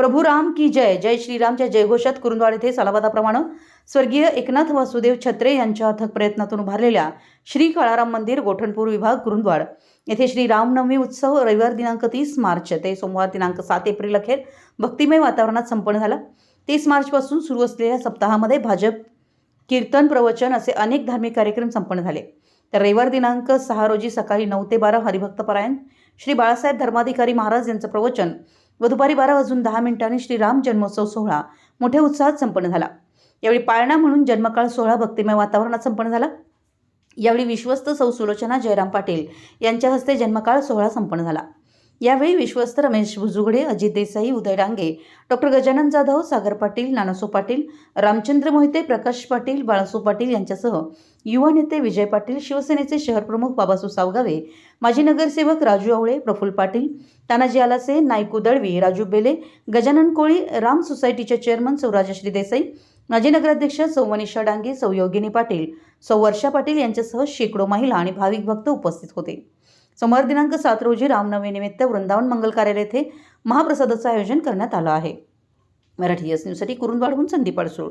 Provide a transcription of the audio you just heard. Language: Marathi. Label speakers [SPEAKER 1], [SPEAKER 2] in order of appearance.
[SPEAKER 1] प्रभू राम की जय. जय श्रीरामच्या जयघोषात कुरुंदवाड येथे सालाबादाप्रमाणे स्वर्गीय एकनाथ वासुदेव छत्रे यांच्या अथक प्रयत्नातून उभारलेल्या श्री काळाराम मंदिर गोठणपूर विभाग कुरुंदवाड. येथे श्री रामनवमी उत्सव रविवार दिनांक तीस मार्च ते सोमवार दिनांक सात एप्रिल अखेर भक्तिमय वातावरणात संपन्न झाला. तीस मार्चपासून सुरू असलेल्या सप्ताहामध्ये भाजप कीर्तन प्रवचन असे अनेक धार्मिक कार्यक्रम संपन्न झाले. तर रविवार दिनांक सहा रोजी सकाळी नऊ ते बारा हरिभक्तपरायण श्री बाळासाहेब धर्माधिकारी महाराज यांचं प्रवचन व दुपारी बारा वाजून दहा मिनिटांनी श्रीराम जन्मोत्सव सोहळा मोठ्या उत्साहात संपन्न झाला. यावेळी पाळणा म्हणून जन्मकाळ सोहळा भक्तिमय वातावरणात संपन्न झाला. यावेळी विश्वस्त सौ सुलोचना जयराम पाटील यांच्या हस्ते जन्मकाळ सोहळा संपन्न झाला. यावेळी विश्वस्त रमेश भुजुगडे अजित देसाई उदय डांगे डॉक्टर गजानन जाधव सागर पाटील नानासो पाटील रामचंद्र मोहिते प्रकाश पाटील बाळासो पाटील यांच्यासह युवा नेते विजय पाटील शिवसेनेचे शहर प्रमुख बाबासू सावगावे माजी नगरसेवक राजू आवळे प्रफुल्ल पाटील तानाजी आलासे नायकू दळवी राजू बेले गजानन कोळी राम सोसायटीचे चेअरमन सौराजश्री देसाई माजी नगराध्यक्ष सौ मनीषा डांगे सौ योगिनी पाटील सौ वर्षा पाटील यांच्यासह शेकडो महिला आणि भाविक भक्त उपस्थित होते. सोमवार दिनांक सात रोजी रामनवमीनिमित्त वृंदावन मंगल कार्यालय येथे महाप्रसादाचं आयोजन करण्यात आलं आहे. मराठी एस न्यूजसाठी कुरुंदवाडहून संदीप अडसूळ.